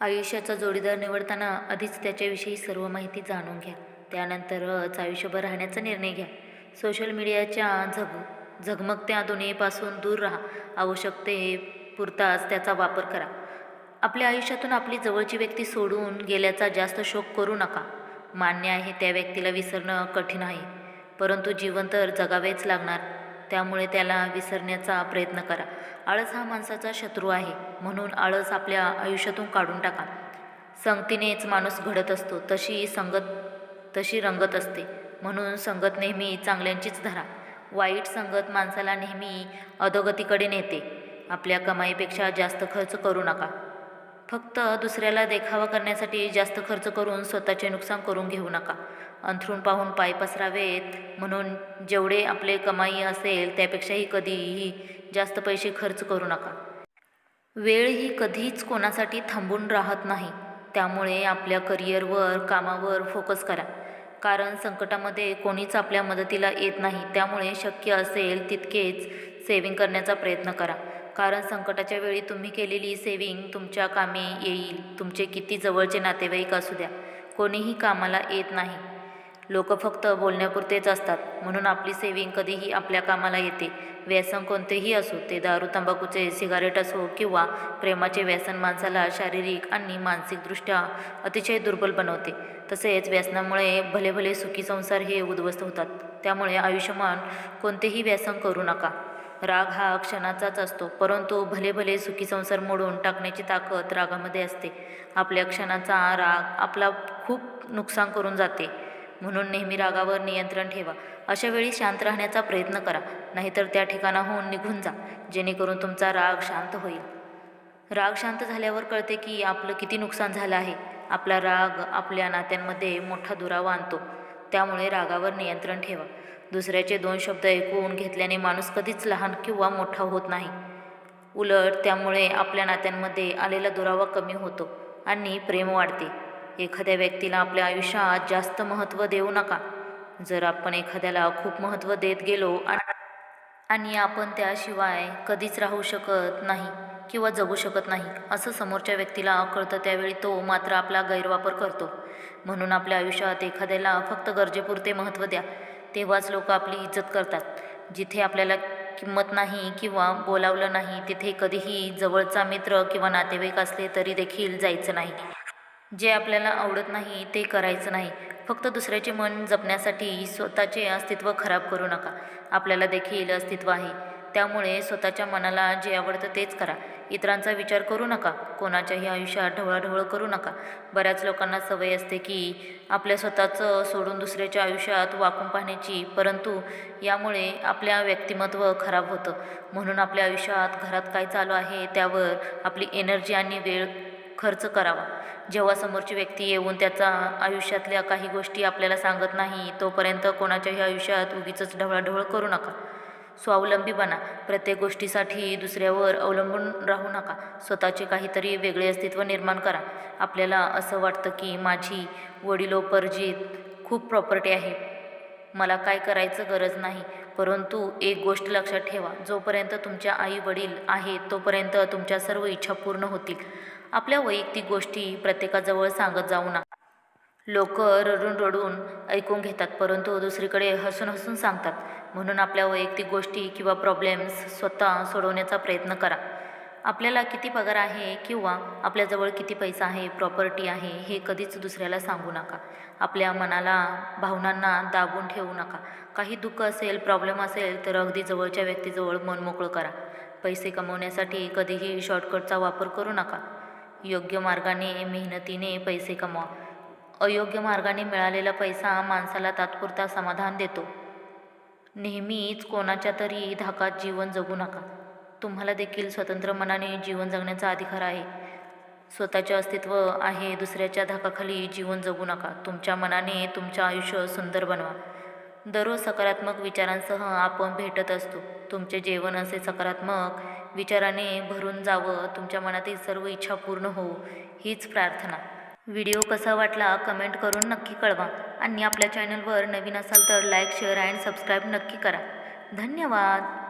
आयुष्याचा जोडीदार निवडताना आधीच त्याच्याविषयी सर्व माहिती जाणून घ्या. त्यानंतरच आयुष्यभर राहण्याचा निर्णय घ्या. सोशल मीडियाच्या झग झगमगत्या दुनियेपासून दूर राहा. आवश्यकतेपुरताच त्याचा वापर करा. आपल्या आयुष्यातून आपली जवळची व्यक्ती सोडून गेल्याचा जास्त शोक करू नका. मान्य आहे त्या व्यक्तीला विसरणं कठीण आहे. परंतु जीवन तर जगावेच लागणार. त्यामुळे त्याला विसरण्याचा प्रयत्न करा. आळस हा माणसाचा शत्रू आहे म्हणून आळस आपल्या आयुष्यातून काढून टाका. संगतीनेच माणूस घडत असतो तशी संगत तशी रंगत असते म्हणून संगत नेहमी चांगल्यांचीच धरा. वाईट संगत माणसाला नेहमी अधोगतीकडे नेते. आपल्या कमाईपेक्षा जास्त खर्च करू नका. फक्त दुसऱ्याला देखावा करण्यासाठी जास्त खर्च करून स्वतःचे नुकसान करून घेऊ नका. अंथरूण पाहून पाय पसरावेत म्हणून जेवढे आपले कमाई असेल त्यापेक्षाही कधीही जास्त पैसे खर्च करू नका. वेळ ही कधीच कोणासाठी थांबून राहत नाही. त्यामुळे आपल्या करिअरवर कामावर फोकस करा. कारण संकटामध्ये कोणीच आपल्या मदतीला येत नाही. त्यामुळे शक्य असेल तितकेच सेविंग करण्याचा प्रयत्न करा. कारण संकटाच्या वेळी तुम्ही केलेली सेविंग तुमच्या कामी येईल. तुमचे किती जवळचे नातेवाईक असू द्या. कोणीही कामाला येत नाही. लोक फक्त बोलण्यापुरतेच असतात. म्हणून आपली सेविंग कधीही आपल्या कामाला येते. व्यसन कोणतेही असो ते दारू तंबाखूचे सिगारेट असो किंवा प्रेमाचे व्यसन माणसाला शारीरिक आणि मानसिकदृष्ट्या अतिशय दुर्बल बनवते. तसेच व्यसनामुळे भले भले सुखी संसार हे उद्ध्वस्त होतात. त्यामुळे आयुष्यमान कोणतेही व्यसन करू नका. राग हा क्षणाचाच असतो परंतु भले भले सुखी संसार मोडून टाकण्याची ताकद रागामध्ये असते. आपल्या क्षणाचा राग आपला खूप नुकसान करून जाते. म्हणून नेहमी रागावर नियंत्रण ठेवा. अशा वेळी शांत राहण्याचा प्रयत्न करा. नाहीतर त्या ठिकाणाहून निघून जा जेणेकरून तुमचा राग शांत होईल. राग शांत झाल्यावर कळते की आपलं किती नुकसान झालं आहे. आपला राग आपल्या नात्यांमध्ये मोठा दुरावा आणतो. त्यामुळे रागावर नियंत्रण ठेवा. दुसऱ्याचे दोन शब्द ऐकून घेतल्याने माणूस कधीच लहान किंवा मोठा होत नाही. उलट त्यामुळे आपल्या नात्यांमध्ये आलेला दुरावा कमी होतो आणि प्रेम वाढते. एखाद्या व्यक्तीला आपल्या आयुष्यात जास्त महत्त्व देऊ नका. जर आपण एखाद्याला खूप महत्त्व देत गेलो आणि आणि आपण त्याशिवाय कधीच राहू शकत नाही किंवा जगू शकत नाही असं समोरच्या व्यक्तीला कळतं त्यावेळी तो मात्र आपला गैरवापर करतो. म्हणून आपल्या आयुष्यात एखाद्याला फक्त गरजेपुरते महत्त्व द्या. तेव्हाच लोक आपली इज्जत करतात. जिथे आपल्याला किंमत नाही किंवा बोलावलं नाही तिथे कधीही जवळचा मित्र किंवा नातेवाईक असले तरी देखील जायचं नाही. जे आपल्याला आवडत नाही ते करायचं नाही. फक्त दुसऱ्याचे मन जपण्यासाठी स्वतःचे अस्तित्व खराब करू नका. आपल्याला देखील अस्तित्व आहे. त्यामुळे स्वतःच्या मनाला जे आवडतं तेच करा. इतरांचा विचार करू नका. कोणाच्याही आयुष्यात ढवळाढवळ करू नका. बऱ्याच लोकांना सवय असते की आपल्या स्वतःचं सोडून दुसऱ्याच्या आयुष्यात वाकून पाहण्याची परंतु यामुळे आपल्या व्यक्तिमत्व खराब होतं. म्हणून आपल्या आयुष्यात घरात काय चालू आहे त्यावर आपली एनर्जी आणि वेळ खर्च करावा. जेव्हा समोरची व्यक्ती येऊन त्याचा आयुष्यातल्या काही गोष्टी आपल्याला सांगत नाही तोपर्यंत कोणाच्याही आयुष्यात उगीच ढवळाढवळ करू नका. स्वावलंबी बना. प्रत्येक गोष्टीसाठी दुसऱ्यावर अवलंबून राहू नका. स्वतःचे काहीतरी वेगळे अस्तित्व निर्माण करा. आपल्याला असं वाटतं की माझी वडिलोपर्जित खूप प्रॉपर्टी आहे. मला काय करायचं गरज नाही. परंतु एक गोष्ट लक्षात ठेवा. जोपर्यंत तुमच्या आई वडील आहेत तोपर्यंत तुमच्या सर्व इच्छा पूर्ण होतील. आपल्या वैयक्तिक गोष्टी प्रत्येकाजवळ सांगत जाऊ नका. लोक रडून रडून ऐकून घेतात परंतु दुसरीकडे हसून हसून सांगतात. म्हणून आपल्या वैयक्तिक गोष्टी किंवा प्रॉब्लेम्स स्वतः सोडवण्याचा प्रयत्न करा. आपल्याला किती पगार आहे किंवा आपल्याजवळ किती पैसा आहे प्रॉपर्टी आहे हे कधीच दुसऱ्याला सांगू नका. आपल्या मनाला भावनांना दाबून ठेवू नका. काही दुःख असेल प्रॉब्लेम असेल तर अगदी जवळच्या व्यक्तीजवळ मन मोकळं करा. पैसे कमवण्यासाठी कधीही शॉर्टकटचा वापर करू नका. योग्य मार्गाने मेहनतीने पैसे कमवा. अयोग्य मार्गाने मिळालेला पैसा माणसाला तात्पुरता समाधान देतो. नेहमीच कोणाच्या तरी धाकात जीवन जगू नका. तुम्हाला देखील स्वतंत्र मनाने जीवन जगण्याचा अधिकार आहे. स्वतःचे अस्तित्व आहे दुसऱ्याच्या धाकाखाली जीवन जगू नका. तुमच्या मनाने तुमचं आयुष्य सुंदर बनवा. दररोज सकारात्मक विचारांसह आपण भेटत असतो. तुमचे जेवण असे सकारात्मक विचाराने भरून जावं. तुमच्या मनातील सर्व इच्छा पूर्ण हो. हीच प्रार्थना. व्हिडिओ कसा वाटला कमेंट करून नक्की कळवा. आणि आपल्या चॅनलवर नवीन असाल तर लाईक शेअर अँड सबस्क्राईब नक्की करा. धन्यवाद.